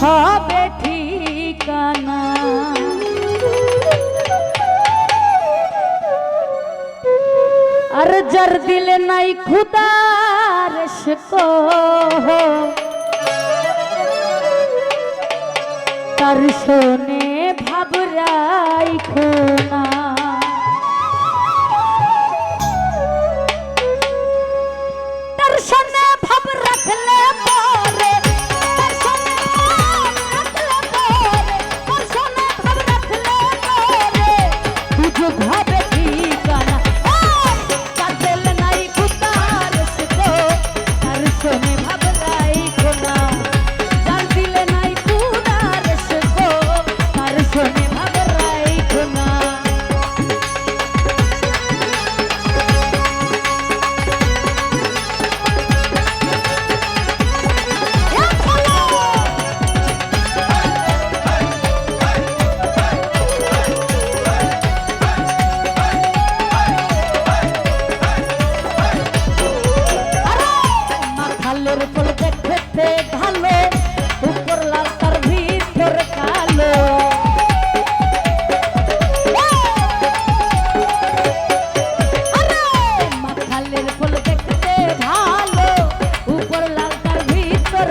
হবে ঠিকানা। আর যার দিলে নাই খুদার তার শোনে ভাবরাই খোনা। সুন্দর করে দেখতে ভালো, উপর লাল তার ভিতর কালো। মাথালের ফুল দেখতে ভালো, উপর লাল তার ভিতর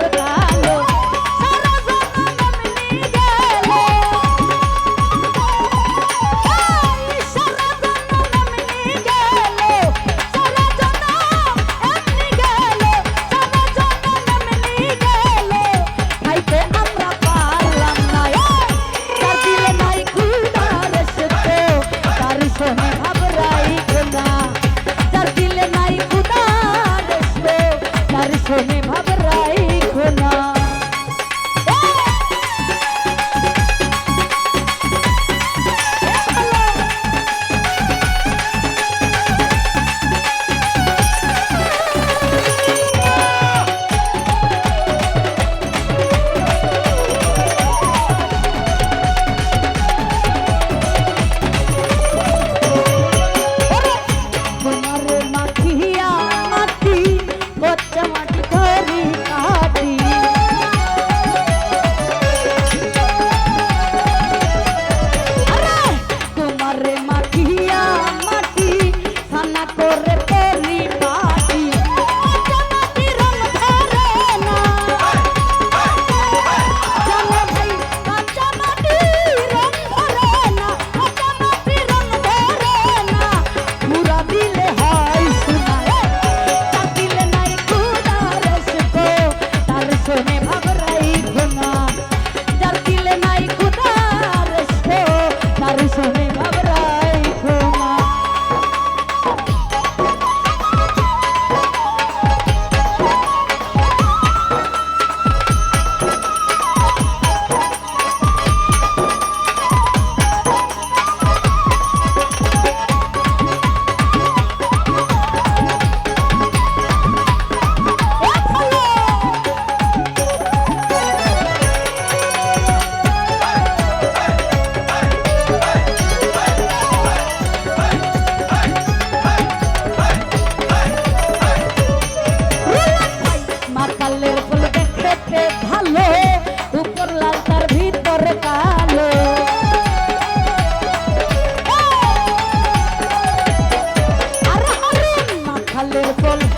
Hold on.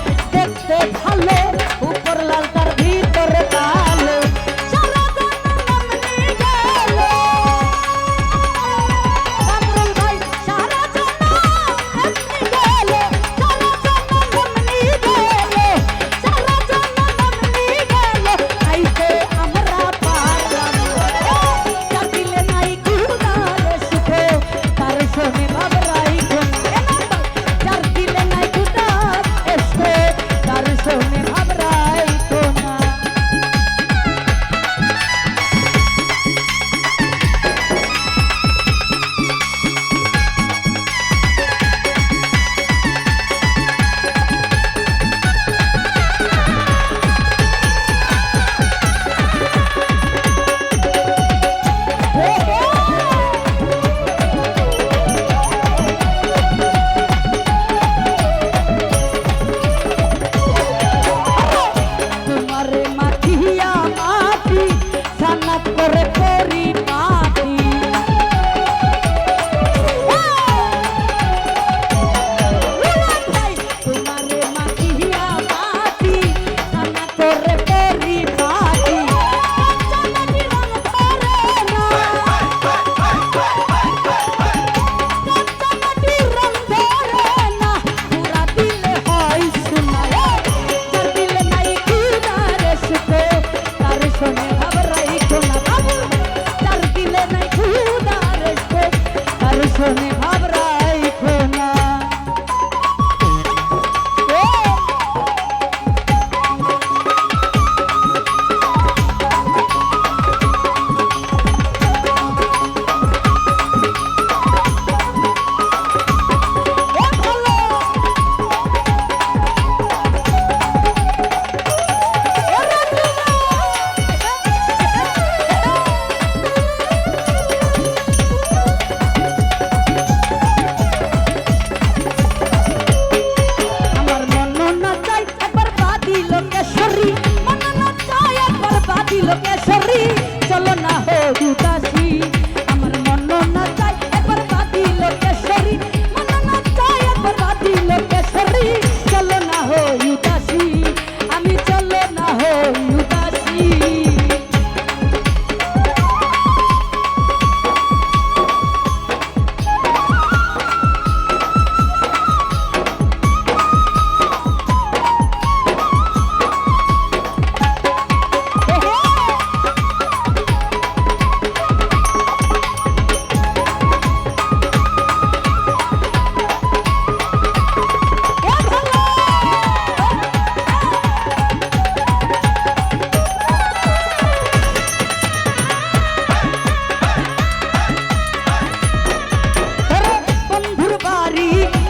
পারি